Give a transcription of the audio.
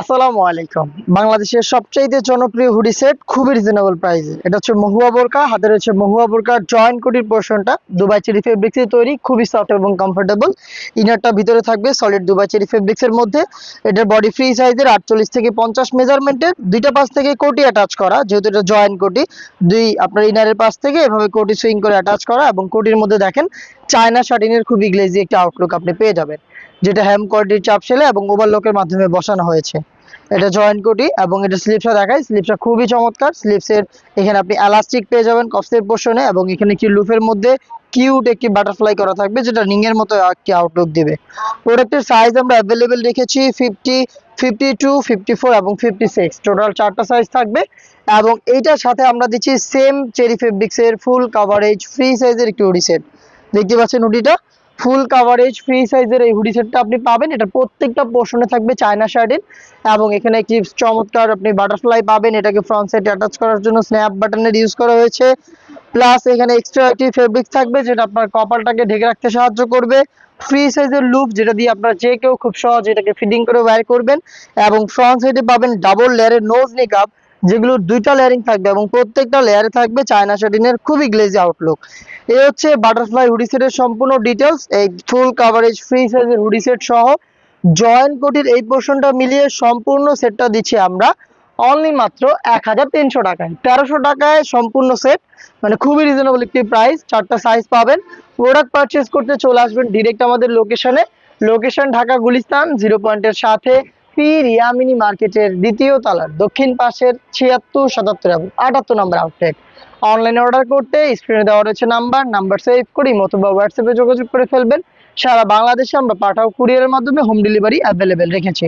আসসালামু আলাইকুম। বাংলাদেশের সবচাইতে জনপ্রিয় হুডি সেট খুবই রিজনেবল প্রাইসে এটা হচ্ছে মহুয়া বোরকা হাতের হচ্ছে মহুয়া বোরকার জয়েন্ট কোটির পোর্শনটা দুবাই চেরি ফেব্রিক্স তৈরি, খুবই সফট এবং কমফোর্টেবল ইনারটা ভিতরে থাকবে সলিড দুবাই চেরি ফেব্রিক্স এর মধ্যে। এটার বডি ফ্রি সাইজের আটচল্লিশ থেকে পঞ্চাশ মেজারমেন্টের দুইটা পাশ থেকে কোটি অ্যাটাচ করা, যেহেতু এটা জয়েন্ট কোটি দুই আপনার ইনারের পাশ থেকে এভাবে কোটি সুইং করে অ্যাটাচ করা এবং কোটির মধ্যে দেখেন চায়না শার্টিনের খুবই গ্লেজি একটা আউটলুক আপনি পেয়ে যাবেন, যেটা হ্যাম কোয়ালিটির চাপ সেলে এবং ওভারলকের মাধ্যমে বসানো হয়েছে। এটা জয়েন্ট কোটি এবং এটা স্লিপসটা দেখায় স্লিপসটা খুবই চমৎকার। স্লিপসের এখানে আপনি এলাস্টিক পেয়ে যাবেন কফসের পোর্শনে এবং এখানে কি লুফের মধ্যে কিউট একটি বাটারফ্লাই করা থাকবে, যেটা রিং এর মতো একটি আউটলুক দিবে। প্রোডাক্টের সাইজ আমরা অ্যাভেলেবেল রেখেছি fifty fifty two fifty four এবং ফিফটি সিক্স টোটাল চারটা সাইজ থাকবে এবং এইটার সাথে আমরা দিচ্ছি সেম চেরি ফেব্রিক্সের ফুল কাভারেজ ফ্রি সাইজের একটি হুডি সেট দেখতে পাচ্ছেন হুডিটা। ফুল কাভারেজ ফ্রি সাইজের এই হুডি সেটটা আপনি পাবেন। এটা প্রত্যেকটা পোর্শনে থাকবে চায়না শার্টের। এবং এখানে একটি চমৎকার আপনি বাটারফ্লাই পাবেন। এটাকে ফ্রন্ট সাইড অ্যাটাচ করার জন্য স্ন্যাপ বাটনের ইউজ করা হয়েছে। প্লাস এখানে এক্সট্রা একটি ফেব্রিক থাকবে, যেটা আপনার কপালটাকে ঢেকে রাখতে সাহায্য করবে। ফ্রি সাইজের লুপ যেটা দিয়ে আপনারা যে কেউ খুব সহজ এটাকে ফিটিং করে ওয়্যার করবেন। এবং ফ্রন্ট সাইডে পাবেন ডাবল লেয়ারের নোজ নিকাপ যেগুলোর দুইটা লেয়ারিং থাকবে এবং প্রত্যেকটা লেয়ারে থাকবে চায়না শার্টিনের খুবই গ্লেজি আউটলুক এই হচ্ছে বাটারফ্লাই হুডি সেটের সম্পূর্ণ ডিটেলস এই ফুল কাভারেজ ফ্রি সাইজের হুডি সেট সহ জয়েন্ট কোটির এই পোর্শনটা মিলিয়ে সম্পূর্ণ সেটটা দিচ্ছি আমরা অনলি মাত্র এক হাজার তিনশো টাকায়। তেরোশো টাকায় সম্পূর্ণ সেট মানে খুবই রিজনেবল একটি প্রাইস চারটা সাইজ পাবেন। প্রোডাক্ট পারচেস করতে চলে আসবেন ডিরেক্ট আমাদের লোকেশনে লোকেশন ঢাকা গুলিস্তান জিরো পয়েন্টের সাথে পীর রিয়ামিনি মার্কেটের দ্বিতীয় তলার দক্ষিণ পাশের ছিয়াত্তর সাতাত্তর এবং আটাত্তর নম্বর আউটলেট অনলাইনে অর্ডার করতে স্ক্রিনে দেওয়া রয়েছে নাম্বার নাম্বার সেভ করি অথবা হোয়াটসঅ্যাপে যোগাযোগ করে ফেলবেন। সারা বাংলাদেশে আমরা পাঠাও কুরিয়ারের মাধ্যমে হোম ডেলিভারি অ্যাভেলেবেল রেখেছি।